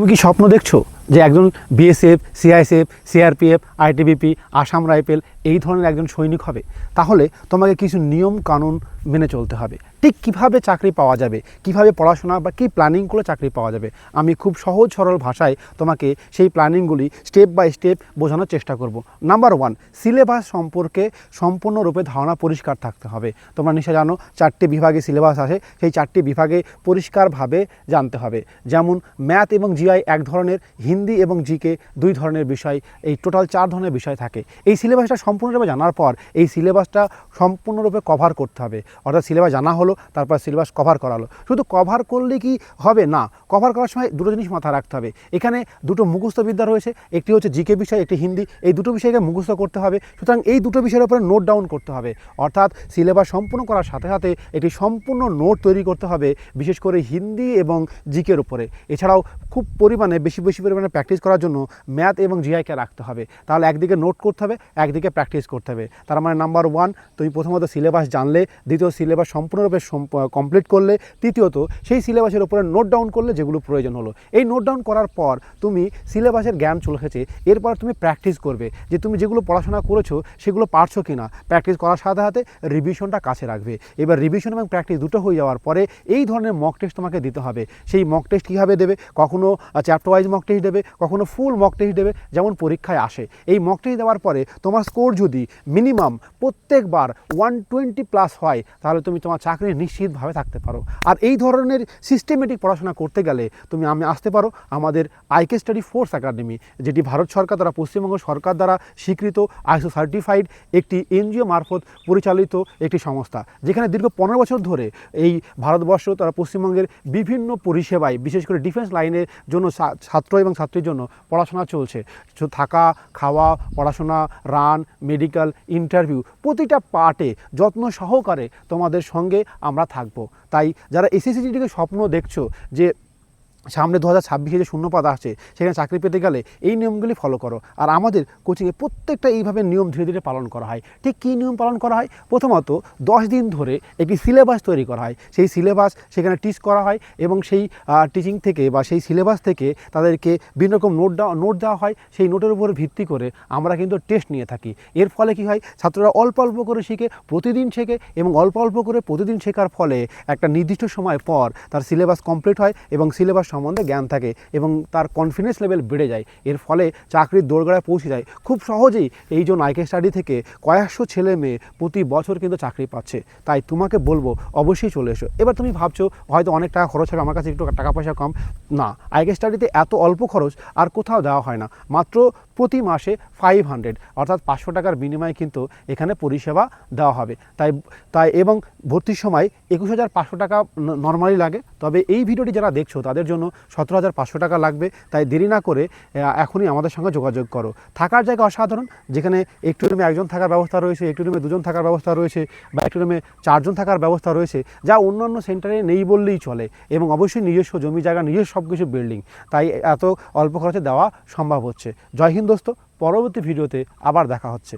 তুমি কি স্বপ্ন দেখছ? যে একজন BSF CISF CRPF ITBP Assam rifle এই ধরনের একজন সৈনিক হবে। তাহলে তোমাকে কিছু নিয়ম কানুন মেনে চলতে হবে। ঠিক কীভাবে চাকরি পাওয়া যাবে, কীভাবে পড়াশোনা বা কী প্ল্যানিং করে চাকরি পাওয়া যাবে, আমি খুব সহজ সরল ভাষায় তোমাকে সেই প্ল্যানিংগুলি স্টেপ বাই স্টেপ বোঝানোর চেষ্টা করব। নাম্বার ওয়ান, সিলেবাস সম্পর্কে সম্পূর্ণরূপে ধারণা পরিষ্কার থাকতে হবে। তোমরা নিশ্চয় জানো, চারটি বিভাগে সিলেবাস আছে সেই চারটি বিভাগে পরিষ্কারভাবে জানতে হবে। যেমন ম্যাথ এবং জিআই এক ধরনের, হিন্দি এবং জিকে দুই ধরনের বিষয়, এই টোটাল চার ধরনের বিষয় থাকে। এই সিলেবাসটা সম্পূর্ণরূপে জানার পর, এই সিলেবাসটা সম্পূর্ণরূপে কভার করতে হবে। অর্থাৎ সিলেবাস জানা হলো, তারপর সিলেবাস কভার করালো। শুধু কভার করলে কি হবে? না কভার করার সময় দুটো জিনিস মাথায় রাখতে হবে। এখানে দুটো মুখস্থ বিদ্যা রয়েছে, একটি হচ্ছে জিকে বিষয়, একটি হিন্দি। এই দুটো বিষয়কে মুখস্থ করতে হবে। সুতরাং এই দুটো বিষয়ের উপরে নোট ডাউন করতে হবে। অর্থাৎ সিলেবাস সম্পূর্ণ করার সাথে সাথে একটি সম্পূর্ণ নোট তৈরি করতে হবে, বিশেষ করে হিন্দি এবং জিকের উপরে। এছাড়াও খুব পরিমাণে, বেশি বেশি পরিমাণে প্র্যাকটিস করার জন্য ম্যাথ এবং জিআইকে রাখতে হবে। তাহলে একদিকে নোট করতে হবে, একদিকে প্র্যাকটিস করতে হবে। তার মানে নাম্বার ওয়ান তুমি প্রথমত সিলেবাস জানলে, দ্বিতীয় সিলেবাস সম্পূর্ণরূপে কমপ্লিট করলে, তৃতীয়ত সেই সিলেবাসের উপরে নোট ডাউন করলে যেগুলো প্রয়োজন হলো। এই নোট ডাউন করার পর তুমি সিলেবাসের জ্ঞান চলে এসেছে। এরপর তুমি প্র্যাকটিস করবে যে তুমি যেগুলো পড়াশোনা করেছ, সেগুলো পারছ কি না প্র্যাকটিস করার সাথে সাথে রিভিশনটা কাছে রাখবে। এবার রিভিশন এবং প্র্যাকটিস দুটো হয়ে যাওয়ার পরে এই ধরনের মক টেস্ট তোমাকে দিতে হবে। সেই মক টেস্ট কীভাবে দেবে? কখনো চ্যাপ্টার ওয়াইজ মক টেস্ট কখনো ফুল মক টেস্ট দেবে, যেমন পরীক্ষায় আসে। এই মক টেস্ট দেওয়ার পরে তোমার স্কোর যদি মিনিমাম প্রত্যেকবার ওয়ান টোয়েন্টি প্লাস হয়, তাহলে তুমি তোমার চাকরি নিশ্চিতভাবে থাকতে পারো। আর এই ধরনের সিস্টেমেটিক পড়াশোনা করতে গেলে তুমি আমি আসতে পারো আমাদের আইকে স্টাডি ফোর্স একাডেমি যেটি ভারত সরকার দ্বারা, পশ্চিমবঙ্গ সরকার দ্বারা স্বীকৃত আইসো সার্টিফাইড একটি এনজিও মারফত পরিচালিত একটি সংস্থা, যেখানে দীর্ঘ পনেরো বছর ধরে এই ভারতবর্ষ তারা পশ্চিমবঙ্গের বিভিন্ন পরিষেবায়, বিশেষ করে ডিফেন্স লাইনের জন্য ছাত্র এবং ছাত্রীর জন্য পড়াশোনা চলছে। থাকা, খাওয়া, পড়াশোনা রান মেডিকেল ইন্টারভিউ প্রতিটা পার্টে যত্ন সহকারে তোমাদের সঙ্গে আমরা থাকব। তাই যারা এসএসসিটিকে স্বপ্ন দেখছ যে সামনে দু হাজার ছাব্বিশে যে শূন্যপাত আসছে, সেখানে চাকরি পেতে গেলে এই নিয়মগুলি ফলো করো। আর আমাদের কোচিংয়ে প্রত্যেকটা এইভাবে নিয়ম ধীরে ধীরে পালন করা হয়। ঠিক কী নিয়ম পালন করা হয়? প্রথমত, দশ দিন ধরে একটি সিলেবাস তৈরি করা হয়। সেই সিলেবাস সেখানে টিচ করা হয় এবং সেই টিচিং থেকে বা সেই সিলেবাস থেকে তাদেরকে বিভিন্ন রকম নোট দেওয়া নোট দেওয়া হয়। সেই নোটের উপর ভিত্তি করে আমরা কিন্তু টেস্ট নিয়ে থাকি। এর ফলে কি হয়? ছাত্ররা অল্প অল্প করে শিখে, প্রতিদিন শেখে এবং অল্প অল্প করে প্রতিদিন শেখার ফলে একটা নির্দিষ্ট সময় পর তার সিলেবাস কমপ্লিট হয় এবং সিলেবাস সম্বন্ধে জ্ঞান থাকে এবং তার কনফিডেন্স লেভেল বেড়ে যায়। এর ফলে চাকরির দোরগোড়ায় পৌঁছে যায়। খুব সহজেই এই জন্য আইকে স্টাডি থেকে কয়েকশো ছেলে মেয়ে প্রতি বছর কিন্তু চাকরি পাচ্ছে। তাই তোমাকে বলব, অবশ্যই চলে এসো। এবার তুমি ভাবছ, হয়তো অনেক টাকা খরচ হবে, আমার কাছে একটু টাকা পয়সা কম। না আইকে স্টাডিতে এত অল্প খরচ আর কোথাও দেওয়া হয় না। মাত্র প্রতি মাসে ফাইভ হান্ড্রেড অর্থাৎ পাঁচশো টাকার বিনিময়ে কিন্তু এখানে পরিষেবা দেওয়া হবে। তাই তাই এবং ভর্তির সময় একুশ হাজার পাঁচশো টাকা নর্মালি লাগে। তবে এই ভিডিওটি যারা দেখছ, তাদের জন্য সতেরো হাজার পাঁচশো টাকা লাগবে। তাই দেরি না করে এখনই আমাদের সঙ্গে যোগাযোগ করো। থাকার জায়গা অসাধারণ, যেখানে একটু রুমে একজন থাকার ব্যবস্থা রয়েছে, একটু রুমে দুজন থাকার ব্যবস্থা রয়েছে, বা একটু রুমে চারজন থাকার ব্যবস্থা রয়েছে, যা অন্যান্য সেন্টারে নেই বললেই চলে, এবং অবশ্যই নিজস্ব জমি জায়গা, নিজস্ব সব কিছু বিল্ডিং তাই এত অল্প খরচে দেওয়া সম্ভব হচ্ছে। জয় হিন্দ দোস্ত, পরবর্তী ভিডিওতে আবার দেখা হচ্ছে।